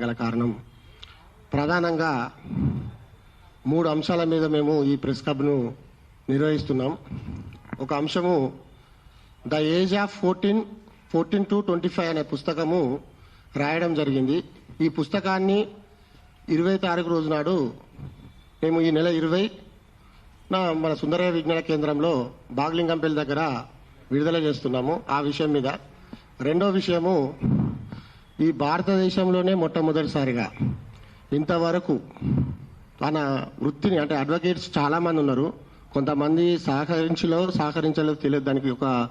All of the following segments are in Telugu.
గల కారణం. ప్రధానంగా మూడు అంశాల మీద మేము ఈ ప్రెస్ క్లబ్ను నిర్వహిస్తున్నాం. ఒక అంశము the age of fourteen fourteen to twenty five అనే పుస్తకము రాయడం జరిగింది. ఈ పుస్తకాన్ని ఇరవై తారీఖు రోజు నాడు మేము ఈ నెల ఇరవై నా మన సుందరయ్య విజ్ఞాన కేంద్రంలో బాగ్లింగంపల్లి దగ్గర విడుదల చేస్తున్నాము ఆ విషయం మీద. రెండో విషయము ఈ భారతదేశంలోనే మొట్టమొదటిసారిగా ఇంతవరకు తన వృత్తిని అంటే అడ్వకేట్స్ చాలామంది ఉన్నారు. కొంతమంది సహకరించలో సహకరించలేదో తెలియదు. దానికి ఒక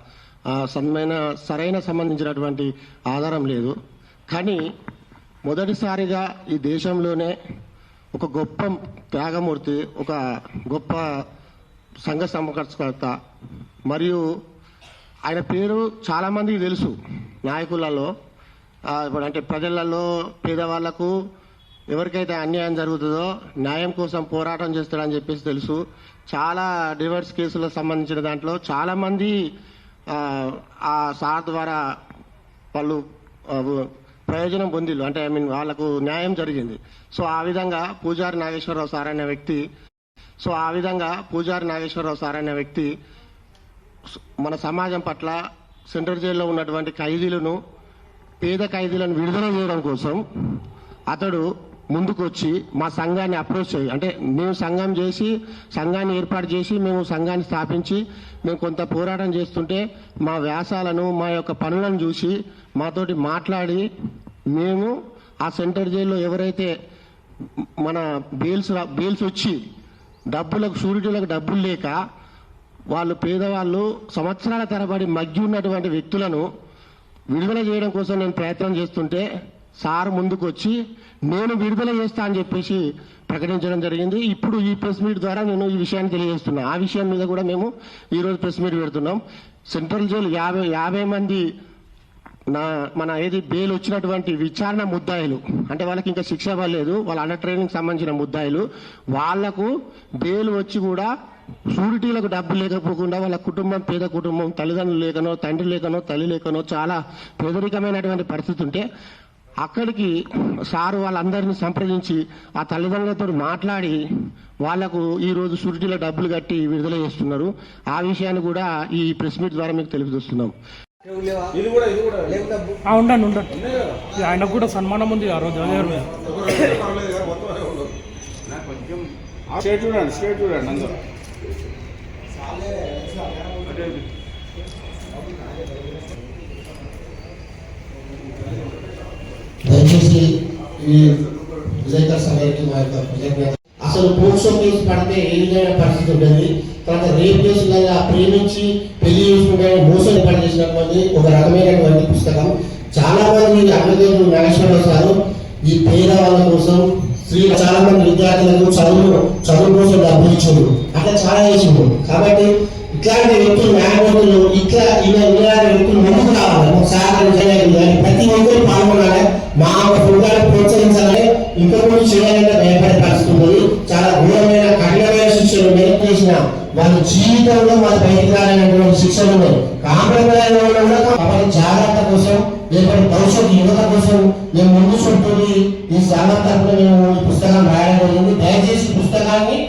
ఆ, సమైన సరైన సంబంధించినటువంటి ఆధారం లేదు. కానీ మొదటిసారిగా ఈ దేశంలోనే ఒక గొప్ప త్యాగమూర్తి ఒక గొప్ప సంఘ సమకర్త మరియు ఆయన పేరు చాలామందికి తెలుసు. నాయకులలో ఇప్పుడు అంటే ప్రజలలో పేదవాళ్ళకు ఎవరికైతే అన్యాయం జరుగుతుందో న్యాయం కోసం పోరాటం చేస్తాడని చెప్పేసి తెలుసు. చాలా డివర్స్ కేసులకు సంబంధించిన దాంట్లో చాలామంది ఆ, సార్ ద్వారా వాళ్ళు ప్రయోజనం పొందిళ్ళు అంటే ఐ మీన్ వాళ్ళకు న్యాయం జరిగింది. సో ఆ విధంగా పూజారి నాగేశ్వరరావు సార్ అనే వ్యక్తి సో ఆ విధంగా పూజారి నాగేశ్వరరావు సార్ అనే వ్యక్తి మన సమాజం పట్ల సెంట్రల్ జైల్లో ఉన్నటువంటి ఖైదీలను పేద ఖైదీలను విడుదల చేయడం కోసం అతడు ముందుకొచ్చి మా సంఘాన్ని అప్రోచ్ చేయి. అంటే మేము సంఘం చేసి సంఘాన్ని ఏర్పాటు చేసి మేము సంఘాన్ని స్థాపించి మేము కొంత పోరాటం చేస్తుంటే మా వ్యాసాలను మా యొక్క పనులను చూసి మాతోటి మాట్లాడి మేము ఆ సెంటర్ జైల్లో ఎవరైతే మన బెయిల్స్ బెయిల్స్ వచ్చి డబ్బులకు షూరిటీలకు డబ్బులు లేక వాళ్ళు పేదవాళ్ళు సంవత్సరాల తరబడి మగ్గి ఉన్నటువంటి వ్యక్తులను విడుదల చేయడం కోసం నేను ప్రయత్నం చేస్తుంటే సార్ ముందుకు వచ్చి నేను విడుదల చేస్తా అని చెప్పేసి ప్రకటించడం జరిగింది. ఇప్పుడు ఈ ప్రెస్ మీట్ ద్వారా నేను ఈ విషయాన్ని తెలియజేస్తున్నా. ఆ విషయం మీద కూడా మేము ఈరోజు ప్రెస్ మీట్ పెడుతున్నాం. సెంట్రల్ జైలు యాభై యాభై మంది నా మన ఏది బెయిల్ వచ్చినటువంటి విచారణ ముద్దాయిలు అంటే వాళ్ళకి ఇంకా శిక్ష పడలేదు వాళ్ళ అండర్ ట్రైనింగ్ సంబంధించిన ముద్దాయిలు వాళ్ళకు బెయిల్ వచ్చి కూడా షూరిటీలకు డబ్బు లేకపోకుండా వాళ్ళ కుటుంబం పేద కుటుంబం తల్లిదండ్రులు లేకనో తండ్రి లేకనో తల్లి లేకనో చాలా పేదరికమైనటువంటి పరిస్థితి ఉంటే అక్కడికి సారు వాళ్ళందరినీ సంప్రదించి ఆ తల్లిదండ్రులతో మాట్లాడి వాళ్ళకు ఈ రోజు షూరిటీలో డబ్బులు కట్టి విడుదల చేస్తున్నారు. ఆ విషయాన్ని కూడా ఈ ప్రెస్ మీట్ ద్వారా మీకు తెలియజేస్తున్నాం. ఇది కూడా ఇది కూడా ఆ, ఉండండి ఉండండి. ఇది ఆయనకు కూడా సన్మానం ఉంది ఆ రోజు స్టేట్ చూడండి స్టేట్ చూడండి అందరూ. దయచేసి ఈ విలేకర్ సంఘానికి మా యొక్క కృతజ్ఞత అసలు పోక్సో కేసు పడితే ఏ విధమైన పరిస్థితి ఉంటుంది తర్వాత రేప్ కేసులలో ప్రేమించి పెళ్ళి చేసుకుంటే మోసం పనిచేసినటువంటి ఒక రకమైనటువంటి పుస్తకం. చాలా మంది అడ్వకేట్లు నాగేశ్వరరావు సారు ఈ పేద వాళ్ళ కోసం స్త్రీ చాలా మంది విద్యార్థులకు చదువు చదువు కోసం డబ్బులు ఇచ్చారు. అట్లా చాలా చేసిండు. కాబట్టి ఇట్లాంటి వ్యక్తులు న్యాయమూర్తులు ఇట్లా ఇలా ఇలాంటి వ్యక్తులు ముందుకు రావాలి. ఒక సహకరించలేదు కానీ ప్రతి ఒక్కరు పాల్గొనాలి. మా బృందాన్ని ప్రోత్సహించాలని ఇంకా చేయాలంటే భయపడే పరిస్థితి ఉంటుంది చాలా ఘోరమైన కఠినమైన శిక్షలు మేము చేసిన వాళ్ళ జీవితంలో వాళ్ళు బయటికి రాలనేటువంటి శిక్షలు ఉన్నాయి. కాంప్రమైజ్ కూడా కాబట్టి జాగ్రత్త కోసం లేకపోతే భవిష్యత్తు యువత కోసం మేము ముందు చూపుతుంది. ఈ సంఘం మేము ఈ పుస్తకం రాయడం జరిగింది. దయచేసి పుస్తకాన్ని